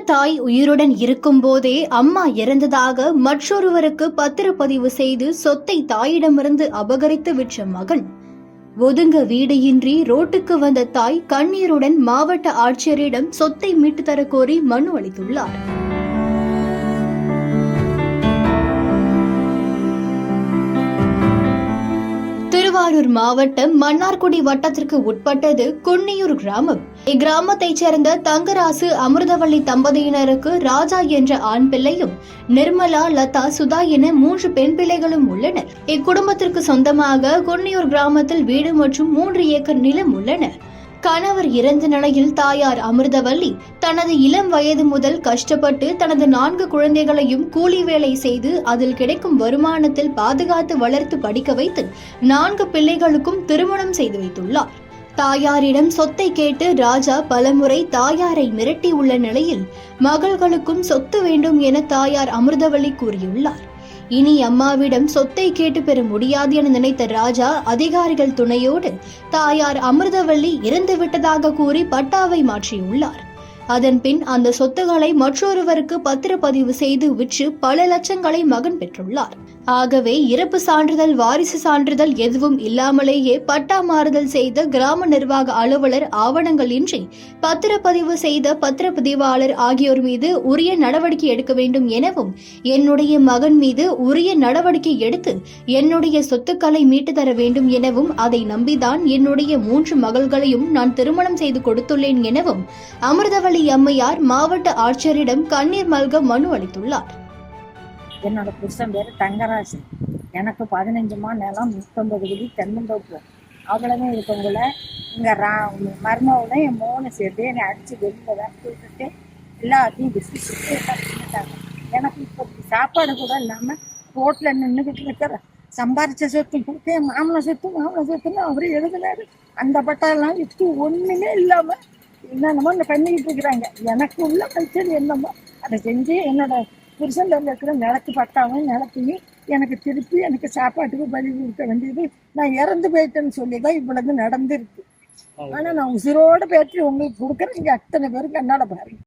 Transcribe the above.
தாய் உயிருடன் இருக்கும்போதே அம்மா இறந்ததாக மற்றொருவருக்கு பத்திரப்பதிவு செய்து சொத்தை தாயிடமிருந்து அபகரித்து விற்ற மகன். ஒதுங்க வீடு இன்றி ரோட்டுக்கு வந்த தாய் கண்ணீருடன் மாவட்ட ஆட்சியரிடம் சொத்தை மீட்டு தர கோரி மனு அளித்துள்ளார். திருவாரூர் மாவட்டம் மன்னார்குடி வட்டத்திற்கு உட்பட்டது குன்னியூர் கிராமம். இக்கிராமத்தைச் சேர்ந்த தங்கராசு அமிர்தவள்ளி தம்பதியினருக்கு ராஜா என்ற ஆண் பிள்ளையும் நிர்மலா லதா சுதா என மூன்று பெண் பிள்ளைகளும் உள்ளனர். இக்குடும்பத்திற்கு சொந்தமாக குன்னியூர் கிராமத்தில் வீடு மற்றும் மூன்று ஏக்கர் நிலம் உள்ளன. கணவர் இறந்த நிலையில் தாயார் அமிர்தவல்லி தனது இளம் வயது முதல் கஷ்டப்பட்டு தனது நான்கு குழந்தைகளையும் கூலி வேலை செய்து அதில் கிடைக்கும் வருமானத்தில் பாதுகாத்து வளர்த்து படிக்க வைத்து நான்கு பிள்ளைகளுக்கும் திருமணம் செய்து வைத்துள்ளார். தாயாரிடம் சொத்தை கேட்டு ராஜா பலமுறை தாயாரை மிரட்டி உள்ள நிலையில் மகள்களுக்கும் சொத்து வேண்டும் என தாயார் அமிர்தவல்லி கூறியுள்ளார். இனி அம்மாவிடம் சொத்தை கேட்டு பெற முடியாது என நினைத்த ராஜா அதிகாரிகள் துணையோடு தாயார் அமிர்தவள்ளி இறந்து விட்டதாக கூறி பட்டாவை மாற்றியுள்ளார். அதன் பின் அந்த சொத்துக்களை மற்றொருவருக்கு பத்திரப்பதிவு செய்து விற்று பல லட்சங்களை மகன் பெற்றுள்ளார். ஆகவே இறப்பு சான்றிதழ் வாரிசு சான்றிதழ் எதுவும் இல்லாமலேயே பட்டா மாறுதல் செய்த கிராம நிர்வாக அலுவலர் ஆவணங்கள் இன்றி பத்திரப்பதிவு செய்த பத்திரப்பதிவாளர் ஆகியோர் மீது உரிய நடவடிக்கை எடுக்க வேண்டும் எனவும் என்னுடைய மகன் மீது உரிய நடவடிக்கை எடுத்து என்னுடைய சொத்துக்களை மீட்டு தர வேண்டும் எனவும் அதை நம்பிதான் என்னுடைய மூன்று மகள்களையும் நான் திருமணம் செய்து கொடுத்துள்ளேன் எனவும் அமிர்தவள்ளி அம்மையார் மாவட்ட ஆட்சியரிடம் கண்ணீர் மல்க மனு அளித்துள்ளார். என்னோட புருஷன் பேர் தங்கராசு. எனக்கு பதினஞ்சு மா நிலம் நூற்றம்பது விதி தென்னந்தோப்பு. அவ்வளோதான் இருக்கவங்கள இங்கே ரா மர்மாவோட என் மூணு சேர்த்து என்னை அடித்து வெளியில் தான் எல்லாத்தையும் விசி சுற்றி பண்ணிட்டாங்க எனக்கு இப்போ சாப்பாடு கூட இல்லாமல் ரோட்டில் நின்றுக்கிட்டு இருக்கிற சம்பாரிச்ச சொத்து கொடுத்து என் மாமலை சொத்து மாமலை சொத்துன்னு அவர் எழுதினாரு. அந்த பட்டாலாம் இப்போ ஒன்றுமே இல்லாமல் என்னென்னமோ இந்த பண்ணிக்கிட்டு இருக்கிறாங்க. எனக்கு உள்ள கல்ச்சர் என்னமோ? அதை செஞ்சு என்னோட புருஷன்ல இருக்கிற நிலத்து பட்டாவும் நிலத்தையும் எனக்கு திருப்பி எனக்கு சாப்பாட்டுக்கு பலி கொடுக்க வேண்டியது நான் இறந்து போயிட்டேன்னு சொல்லி தான் இவ்வளவு நடந்திருக்கு. ஆனா நான் உசிரோட பேற்றி உங்களுக்கு கொடுக்குறேன். இங்க அத்தனை பேருக்கு என்னால பாருங்க.